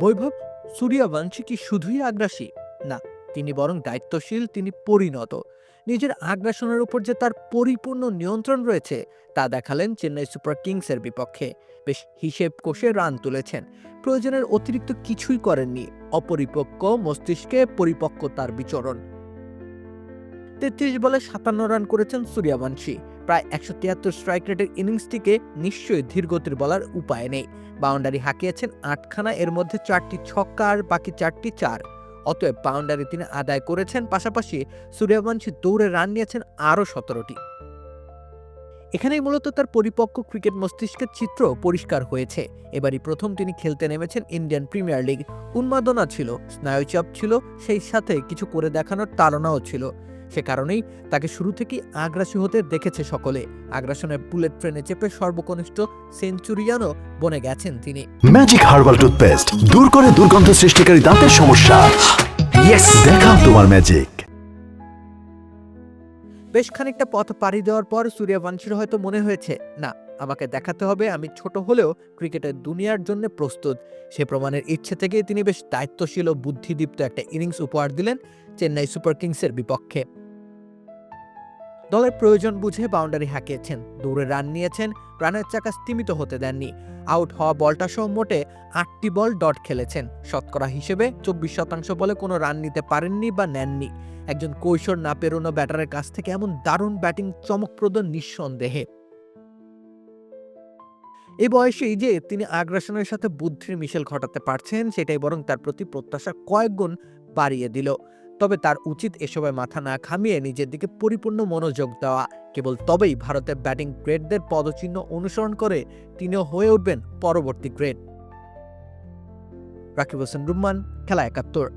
বৈভব, সূর্যবংশী কি শুধুই আগ্রাসী? না, তিনি বরং দায়িত্বশীল, তিনি পরিণত। নিজের আগ্রাসনের উপর যে তার পরিপূর্ণ নিয়ন্ত্রণ রয়েছে, তা দেখালেন চেন্নাই সুপার কিংসের বিপক্ষে। বেশ হিসেব কষে রান তুলেছেন। প্রয়োজনের অতিরিক্ত কিছুই করেননি। অপরিপক্ক মস্তিষ্কে পরিপক্কতার বিচরণ। তেত্রিশ বলে সাতান্ন রান করেছেন সূর্যবংশী। প্রায় একশো তিয়াত্তর স্ট্রাইক রেটের ইনিংসটিকে নিশ্চয়ই ধীরগতির বলার উপায় নেই। বাউন্ডারি হাঁকিয়েছেন আটখানা, এর মধ্যে চারটি ছক্কা আর বাকি চারটি চার। অতএব বাউন্ডারি তিনি আদায় করেছেন, পাশাপাশি সূর্যবংশী দৌড়ে রান নিয়েছেন আরও সতেরোটি। এখানেই মূলত তার পরিপক্ক ক্রিকেট মস্তিষ্কের চিত্র পরিষ্কার হয়েছে। এবারই প্রথম তিনি খেলতে নেমেছেন ইন্ডিয়ান প্রিমিয়ার লিগ উন্মাদনা ছিল, স্নায়ুচাপ ছিল, সেই সাথে কিছু করে দেখানোর তাড়নাও ছিল। সে কারণেই তাকে শুরু থেকেই আগ্রাসী হতে দেখেছে সকলে। আগ্রাসনের বুলেট ট্রেনে চেপে সর্বকনিষ্ঠ সেঞ্চুরিয়ানও বনে গেছেন তিনি। ম্যাজিক হার্বাল টুথপেস্ট দূর করে দুর্গন্ধ সৃষ্টিকারী দাঁতের সমস্যা। ইয়েস দেখাও তোমার ম্যাজিক বেশ খানিকটা পথ পাড়ি দেওয়ার পর সূর্যবংশীর হয়তো মনে হয়েছে না আমাকে দেখাতে হবে আমি ছোট হলেও ক্রিকেটের দুনিয়ার জন্য প্রস্তুত। সে প্রমাণের ইচ্ছে থেকেই তিনি বেশ দায়িত্বশীল ও বুদ্ধিদীপ্ত একটা ইনিংস উপহার দিলেন চেন্নাই সুপার কিংসের বিপক্ষে। দলের প্রয়োজন বুঝে বাউন্ডারি হাঁকিয়েছেন, দৌড়ে রান নিয়েছেন, রানের চাকা স্তিমিত হতে দেননি। আউট হওয়া বলটা সহ মোটে আটটি বল ডট খেলেছেন। শতকরা হিসেবে চব্বিশ শতাংশ বলে কোনো রান নিতে পারেননি বা নেননি। একজন কৈশোর না পেরোনো ব্যাটারের কাছ থেকে এমন দারুণ ব্যাটিং চমকপ্রদ নিঃসন্দেহে। এ বয়সেই যে তিনি আগ্রাসনের সাথে বুদ্ধির মিশেল ঘটাতে পারছেন, সেটাই বরং তার প্রতি প্রত্যাশা কয়েক গুণ বাড়িয়ে দিল। তবে তার উচিত এসবে মাথা না খামিয়ে নিজের দিকে পরিপূর্ণ মনোযোগ দেওয়া। কেবল তবেই ভারতের ব্যাটিং গ্রেডদের পদচিহ্ন অনুসরণ করে তিনিও হয়ে উঠবেন পরবর্তী গ্রেড। রাকিব হোসেন, রুম্মান, খেলা একাত্তর।